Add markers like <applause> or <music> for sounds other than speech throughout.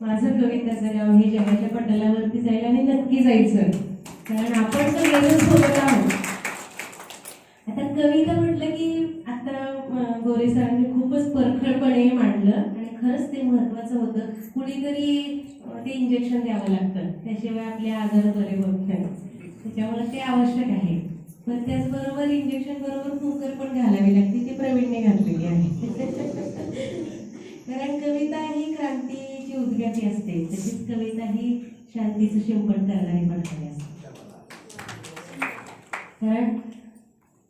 माझं कविताचं नाव हे जगाच्या पटलावरती जाईल आणि नक्की जायचं. कारण आपण सगळेजण बोलत आहोत. आता कविता म्हटलं की आता गोरे सरांनी खूपच परखडपणे मांडलं आणि खरंच ते महत्वाचं होतं. कुणीतरी ते इंजेक्शन द्यावं लागतं. त्याशिवाय आपले आजार बरे होत नाही त्याच्यामुळे ते आवश्यक आहे. पण त्याचबरोबर इंजेक्शन बरोबर कुकर पण घालावी लागते ती प्रवीणने घातलेली आहे. <laughs> कारण कविता ही क्रांतीची उद्गाती असते. तशीच कविता ही शांतीचं शिंपण करणारी पडणारी असते कारण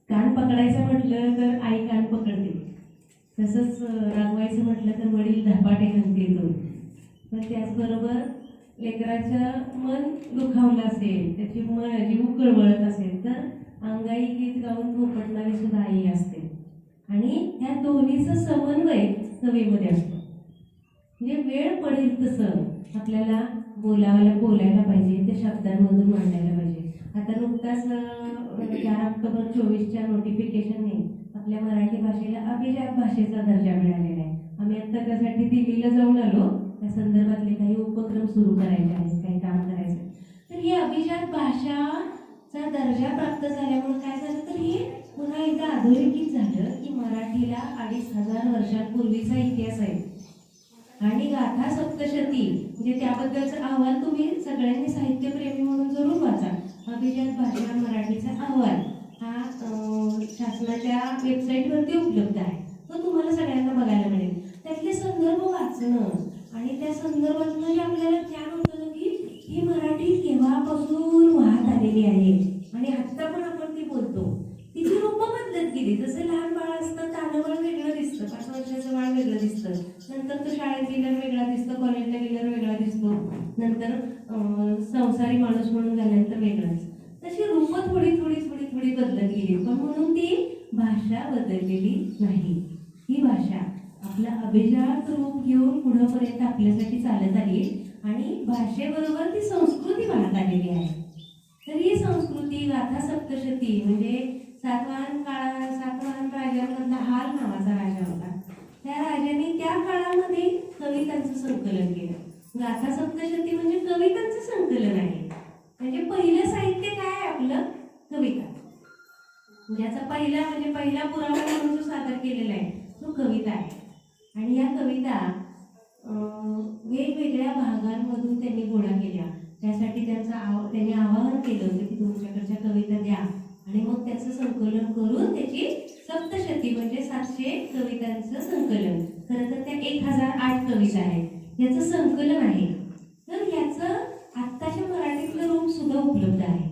कान पकडायचं म्हटलं तर आई कान पकडते. तसंच रागवायचं म्हटलं तर वडील धपाटे घालते दोन पण त्याचबरोबर लेकराचं मन दुखावलं असेल त्याची मन जीव कळवळत असेल तर अंगाई गीत गाऊन थोपटणारी सुद्धा आई असते. आणि ह्या दोन्हीचं समन्वय कवीमध्ये असतो. म्हणजे वेळ पडेल तसं. आपल्याला बोलायला बोलायला पाहिजे त्या शब्दांमधून मांडायला पाहिजे. आता नुकताच चार ऑक्टोबर चोवीसच्या नोटिफिकेशनने आपल्या मराठी भाषेला अभिजात भाषेचा दर्जा मिळालेला आहे. आम्ही आता त्यासाठी दिल्लीला जाऊन आलो. त्या संदर्भातले काही उपक्रम सुरू करायचे आहेत काही काम करायचं तर ही अभिजात भाषाचा दर्जा प्राप्त झाल्यामुळे काय झालं? तर हे पुन्हा एकदा अधोरेखित झालं की मराठीला अडीच हजार वर्षांपूर्वीचा इतिहास आहे. आणि गाथा सप्तशती. म्हणजे त्याबद्दलचा आव्हान तुम्ही सगळ्यांनी साहित्यप्रेमी म्हणून जरूर वाचा. अभिजात भाषा मराठीचा आव्हान हा शासनाच्या वेबसाईटवरती उपलब्ध आहे. तो तुम्हाला सगळ्यांना बघायला मिळेल. त्यातले संदर्भ वाचणं आणि त्या संदर्भातून जे आपल्याला ज्ञान होतं की ही मराठी केव्हापासून वाहत आलेली आहे? आणि आत्ता पण आपण ती बोलतो. बदलत जसं लहान बाळ असतं त्यानं बाळ वेगळं दिसतं. पाच वर्षाचं बाळ वेगळं दिसतं. नंतर तो शाळेत गेल्यावर वेगळा दिसतो कॉलेजला गेल्यावर वेगळा दिसतो. नंतर संसारी माणूस म्हणून झाल्यानंतर वेगळाच. तशी रूपं थोडी थोडी थोडी थोडी बदलत गेली पण म्हणून ती भाषा बदललेली नाही. ही भाषा आपला अभिजात रूप घेऊन पुढंपर्यंत आपल्यासाठी चालत आली आणि भाषेबरोबर ती संस्कृती वाहत आलेली आहे. तर ही संस्कृती गाथा सप्तशती म्हणजे सातवाहन काळा सातवाहन राजांमधला हाल नावाचा राजा होता. त्या राजाने त्या काळामध्ये कवितांचं संकलन केलं. गाथा सप्तशती म्हणजे कवितांचं संकलन आहे. म्हणजे पहिलं साहित्य काय आहे आपलं? कविता. ज्याचा पहिला म्हणजे पहिला पुरावा म्हणून जो सादर केलेला आहे तो कविता आहे. आणि या कविता वेगवेगळ्या भागांमधून त्यांनी गोळा केल्या. त्यासाठी त्यांचं आव त्यांनी आवाहन केलं होतं की तुमच्याकडच्या कविता द्या. आणि मग त्याचं संकलन करून त्याची सप्तशती म्हणजे सातशे कवितांचं संकलन. खरं तर त्या एक हजार आठ कविता आहेत. याचं संकलन आहे. तर याचं आत्ताच्या मराठीतलं रूप सुद्धा उपलब्ध आहे.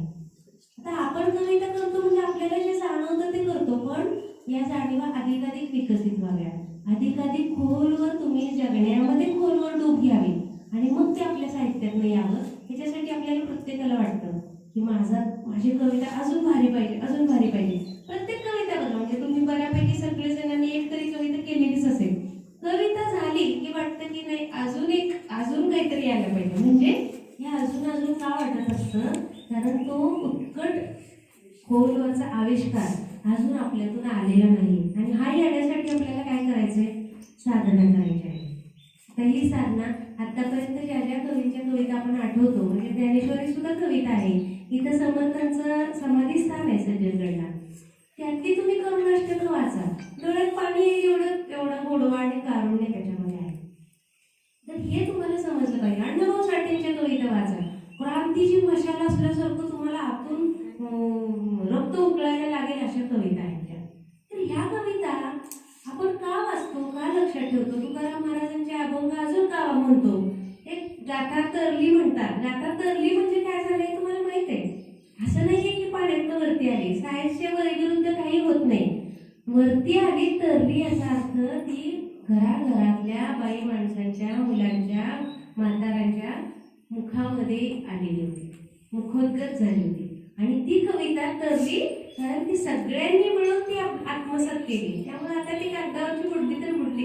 आता आपण कविता करतो म्हणजे आपल्याला जे जाणवतं ते करतो पण या जाणीवा अधिकाधिक विकसित व्हाव्या अधिकाधिक खोलवर तुम्ही जगण्यामध्ये खोलवर डूब घ्यावी. आणि मग ते आपल्या साहित्यातनं यावं. ह्याच्यासाठी आपल्याला प्रत्येकाला वाटतं. की माझा माझी कविता अजून भारी पाहिजे अजून भारी पाहिजे. प्रत्येक कविता बघा म्हणजे तुम्ही बऱ्यापैकी सगळे जणांनी एक तरी कविता केलेलीच असेल. कविता झाली की वाटतं की नाही अजून एक अजून काहीतरी यायला पाहिजे. म्हणजे हे अजून अजून का वाटत असतं? कारण तो उत्कट खोलवरचा आविष्कार अजून आपल्यातून आलेला नाही. आणि हा येण्यासाठी आपल्याला काय करायचंय? साधना करायची आहे. आता ही साधना आतापर्यंत ज्या ज्या कवींच्या कविता आपण आठवतो म्हणजे ज्ञानेश्वरी सुद्धा कविता आहे. इथं समर्थांचं समाधी स्थान आहे सज्जनगडला. त्यातली तुम्ही करुणाष्टक वाचा? डोळ्यात पाणी एवढं एवढं एवढा गोडवा आणि कारुण्य त्याच्यामध्ये आहे. तर हे तुम्हाला समजलं पाहिजे. अण्णाभाऊ साठेंच्या कविता वाचा. क्रांतीची मशाल असल्यासारखं तुम्हाला आतून रक्त उकळायला लागेल अशा कविता आहेत त्या. तर ह्या कविता आपण का वाचतो? का लक्षात ठेवतो? तुकाराम महाराजांचे अभंग अजून का म्हणतो? एक गाथा तरली म्हणतात. गाथा तरली म्हणजे काय झालंय तुम्हाला माहीत आहे असं नाहीये की पाण्यात वरती आली सायन्सच्या वैविरुद्ध काही होत नाही वरती आली तरली याचा अर्थ ती घराघरातल्या बाई माणसांच्या मुलांच्या म्हातारांच्या मुखामध्ये आलेली होती. मुखोद्गत झाली होती. आणि ती कविता तरली कारण ती सगळ्यांनी मिळून ती आत्मसात केली. त्यामुळे आता ती कागदावरची बुडली तर बुडली.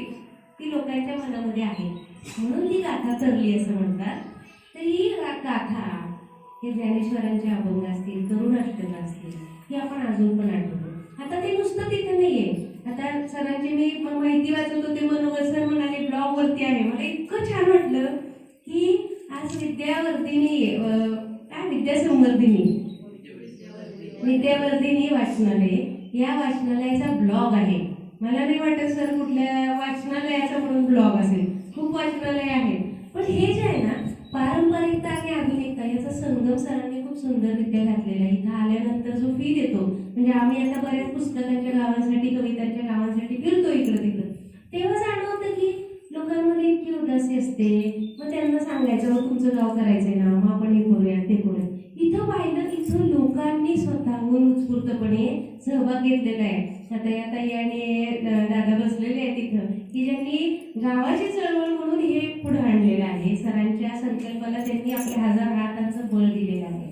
ती लोकांच्या मनामध्ये आहे. म्हणून ती गाथा तरली असं म्हणतात. तर ही गाथा हे ज्ञानेश्वरांचे अभंग असतील करुणाष्टक असतील ही आपण अजून पण आठवतो. आता ते नुसतं तिथं नाहीये. आता सरांची मी माहिती वाचत होते मनोहर सर म्हणाले ब्लॉग वरती आहे. मला इतकं छान वाटलं की विद्यावर्धिनी काय विद्यासंवर्धिनी? विद्यावर्धिनी वाचनालय. या वाचनालयाचा ब्लॉग आहे. मला नाही वाटत सर कुठल्या वाचनालयाचा म्हणून ब्लॉग असेल. खूप वाचनालय आहे पण हे जे आहे ना पारंपरिकता आणि आधुनिकता याचा संगम सरांनी खूप सुंदररित्या घातलेला आहे. इथं आल्यानंतर जो फी देतो म्हणजे आम्ही आता बऱ्याच पुस्तकांच्या गावांसाठी कवितांच्या गावांसाठी फिरतो इकडं तिकडं. तेव्हा जाणवतं की लोकांमध्ये इतकी उदासी असते. मग त्यांना सांगायचं मग तुमचं गाव करायचंय ना मग आपण हे करूया ते करूया. इथं पाहिलं इथं लोकांनी स्वतःहून उत्स्फूर्तपणे सहभाग घेतलेला आहे. आता या ताई आणि दादा बसलेले आहेत तिथं की ज्यांनी गावाची चळवळ म्हणून हे पुढे आणलेलं आहे. सरांच्या संकल्पाला त्यांनी आपल्या हजार हातांचं बळ दिलेलं आहे.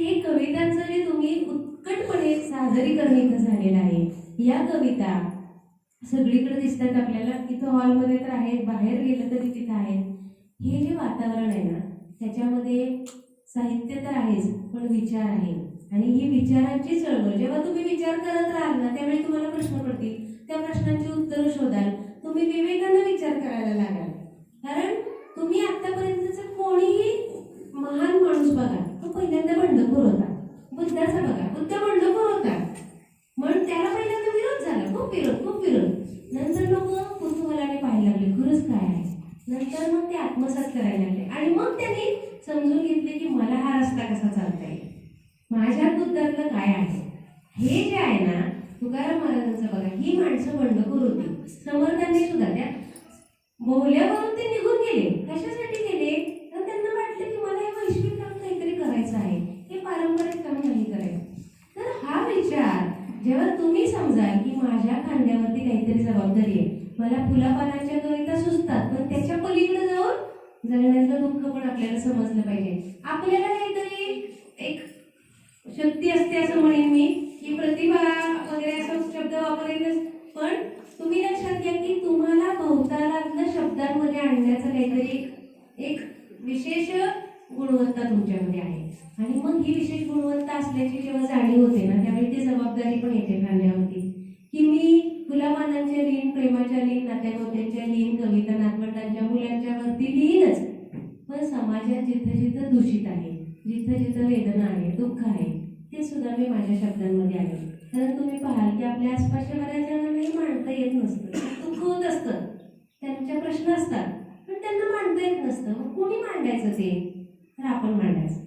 हे कवितांचं जे तुम्ही उत्कटपणे सादरीकरण इथं झालेलं आहे या कविता सगळीकडे दिसतात आपल्याला. इथं हॉलमध्ये तर आहेत बाहेर गेलं तरी तिथं आहेत. हे जे वातावरण आहे ना त्याच्यामध्ये साहित्य तर आहेच पण विचार आहे. आणि ही विचारांची चळवळ जेव्हा तुम्ही विचार करत राहाल ना त्यावेळी तुम्हाला प्रश्न पडतील. त्या प्रश्नांची उत्तरं शोधाल. तुम्ही विवेकानं विचार करायला लागाल. कारण तुम्ही आतापर्यंतचं कोणीही महान माणूस बघा पहिल्यांदा बंडखोर होता बुद्धाचा बघा बुद्ध बंडखोर होता म्हणून त्याला पहिल्यांदा विरोध झाला. खूप विरोध खूप विरोध. नंतर लोक कुतूहलाने पाहायला लागले खरंच काय आहे? नंतर मग ते आत्मसात करायला लागले. आणि मग त्यांनी समजून घेतले की मला हा रस्ता कसा चालता येईल? माझ्या बुद्धातलं काय आहे? हे जे आहे ना तुकाराम महाराजांचं बघा ही माणसं बंडखोर होती समर्थांनी सुद्धा त्या बोहल्यावरून ते निघून गेले. कशासाठी गेले तर त्यांना वाटलं की मला हे वैश्विक काम काहीतरी करायचं आहे हे पारंपरिक काम नाही करायचं तर हा विचार जेव्हा तुम्ही समजाल की माझ्या खांद्यावरती काहीतरी जबाबदारी आहे. मला फुलापानाच्या कविता सुचतात पण त्याच्या पलीकडे जाऊन जगण्याचं दुःख पण आपल्याला समजलं पाहिजे. आपल्याला काहीतरी एक शक्ती असते असं म्हणेन मी की प्रतिभा वगैरे असा शब्द वापरेनच पण तुम्ही लक्षात घ्या की तुम्हाला भोवतालातलं शब्दांमध्ये आणण्याचं काहीतरी एक- एक विशेष गुणवत्ता तुमच्यामध्ये आहे. आणि मग ही विशेष गुणवत्ता असल्याची जेव्हा जाणीव होते ना त्यावेळी ती जबाबदारी पण येते जिथं जिथं वेदना आहे दुःख आहे ते सुद्धा मी माझ्या शब्दांमध्ये आहे. कारण तुम्ही पाहाल की आपल्या आसपासच्या बऱ्याच जणांनाही मांडता येत नसतं. दुःख होत असतं. त्यांच्या प्रश्न असतात पण त्यांना मांडता येत नसतं. मग कोणी मांडायचं ते? तर आपण मांडायचं.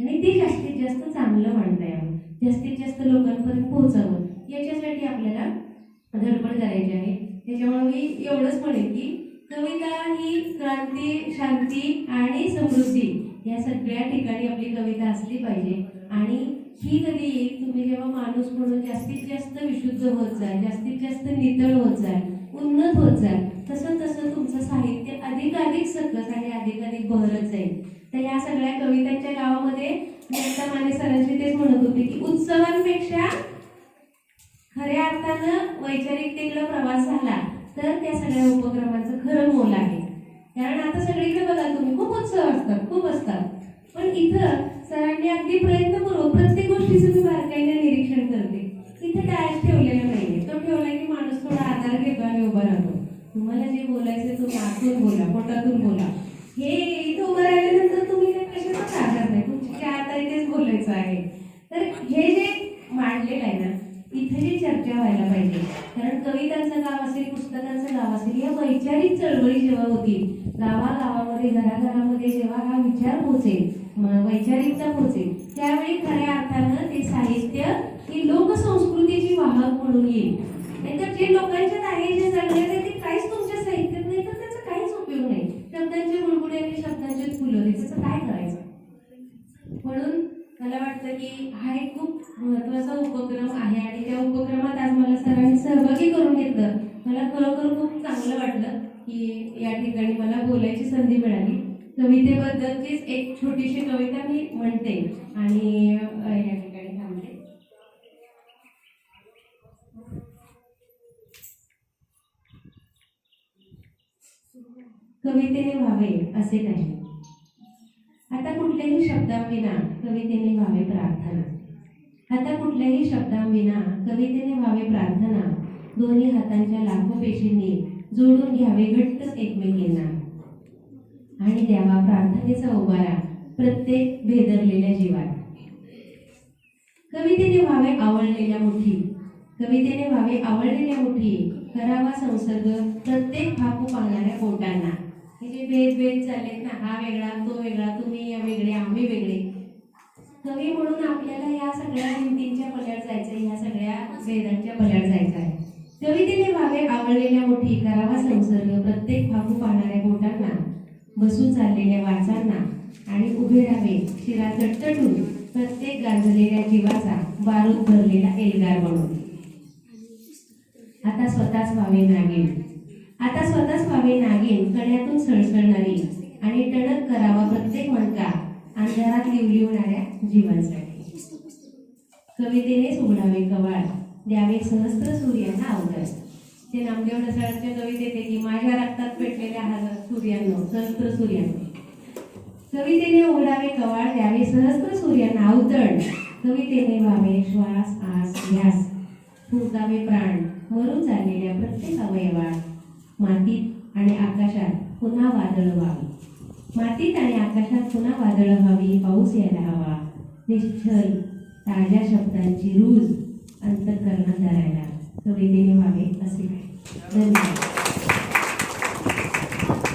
आणि ते जास्तीत जास्त चांगलं मांडता यावं. जास्तीत जास्त लोकांपर्यंत पोहोचावं. याच्यासाठी आपल्याला धडपड करायची आहे. त्याच्यामुळे मी एवढंच म्हणेन की कविता ही क्रांती शांती आणि समृद्धी या सगळ्या ठिकाणी आपली कविता असली पाहिजे. आणि ही कधी येईल? तुम्ही जेव्हा माणूस म्हणून जास्तीत जास्त विशुद्ध होत जाय जास्तीत जास्त नितळ होत जाय उन्नत होत जाय तसं तसं तुमचं साहित्य अधिकाधिक सकस आणि अधिकाधिक बहरत जाईल. तर या सगळ्या कवितांच्या गावामध्ये मी आता माने सरांशी तेच म्हणत होते की उत्सवांपेक्षा खऱ्या अर्थानं वैचारिकतेला प्रवास झाला तर त्या सगळ्या उपक्रमांचं खरं मोल आहे. कारण आता सगळीकडे बघा तुम्ही खूप उत्सव असतात खूप असतात. पण इथं सरांनी अगदी प्रयत्नपूर्वक प्रत्येक गोष्टीचं मी बारकाईने निरीक्षण करते. इथं डॅश ठेवलेला नाहीये. तो ठेवला की माणूस थोडा आधार घेतो आणि उभा राहतो. तुम्हाला जे बोलायचं तुम्ही आतून बोला पोटातून बोला. हे इथं उभं राहिल्यानंतर तुम्ही काही आधार नाही? तुमची काय आता इथेच बोलायचं आहे. तर हे जे मांडलेलं आहे ना इथे जी चर्चा व्हायला पाहिजे कारण कवितांचं गाव असेल पुस्तकांचं गाव असेल या वैचारिक चळवळी जेव्हा होतील गावागावामध्ये घराघरामध्ये जेव्हा हा विचार पोहोचेल वैचारिकता पोहोचेल त्यावेळी खऱ्या अर्थानं ते साहित्य ही लोकसंस्कृतीची वाहक म्हणून येईल. नाहीतर जे लोकांच्यात आहे जे जगण्यात आहे ते काहीच तुमच्या साहित्यात नाही तर त्याचा काहीच उपयोग नाही. शब्दांचे गुळगुळे आणि शब्दांचे फुलं त्याचं काय करायचं? म्हणून मला वाटतं की हा एक खूप महत्त्वाचा उपक्रम आहे आणि त्या उपक्रमात आज मला सरांनी सहभागी करून घेतलं. मला खरोखर खूप चांगलं वाटलं. की या ठिकाणी मला बोलायची संधी मिळाली. कवितेबद्दलचीच एक छोटीशी कविता मी म्हणते आणि या ठिकाणी थांबते. कवितेने व्हावे असे नाही. आता कुठल्याही शब्दांविना कवितेने व्हावे प्रार्थना. आता कुठल्याही शब्दांविना कवितेने व्हावे प्रार्थना. दोन्ही हातांच्या लाखो पेशींनी जोडून घ्यावे घट्ट एकमेकींना. आणि द्यावा प्रार्थनेचा उभारा प्रत्येक भेदरलेल्या जीवात कवितेने व्हावे आवडलेल्या मुठी. कवितेने व्हावे आवडलेल्या मुठी. करावा संसर्ग प्रत्येक भाकू पाहणाऱ्या बोटांना. हे जे भेद भेद चाललेत ना हा वेगळा तो वेगळा तुम्ही या वेगळे आम्ही वेगळे. कवी म्हणून आपल्याला या सगळ्या भिंतींच्या पल्याड जायचं या सगळ्या वेदांच्या पल्याड जायचं आहे कवितेने वावे आवडलेल्या मोठी करावा संसर्ग प्रत्येक भागू पाहणाऱ्या बोटांना बसून चाललेल्या वाचांना आणि उभे राहावे शिरा चटचटून प्रत्येक गांजलेल्या जीवाचा बारूद भरलेला एल्गार म्हणून. आता स्वतःच व्हावे नागेन. आता स्वतःच व्हावे नागेन कण्यातून सळसळणारी आणि टणक करावा द्यावे सहस्त्र सूर्यांना अवघड ते नामदेव ढसाळांच्या कवितेत आहे की माझ्या रक्तात पेटलेल्या हजार सूर्यांनो सहस्त्र सूर्यांनो. कवितेने उघडावे कवाळ द्यावे सहस्त्र सूर्यांना अवतरण कवितेने व्हावे श्वास आस ध्यास फुंकावे प्राण मरून चाललेल्या प्रत्येक अवयवात मातीत आणि आकाशात पुन्हा वादळ व्हावी. मातीत आणि आकाशात पुन्हा वादळ व्हावी पाऊस यायला हवा निश्चल ताज्या शब्दांची रूज अंतकरणात धरायला कवितेने व्हावे असे धन्यवाद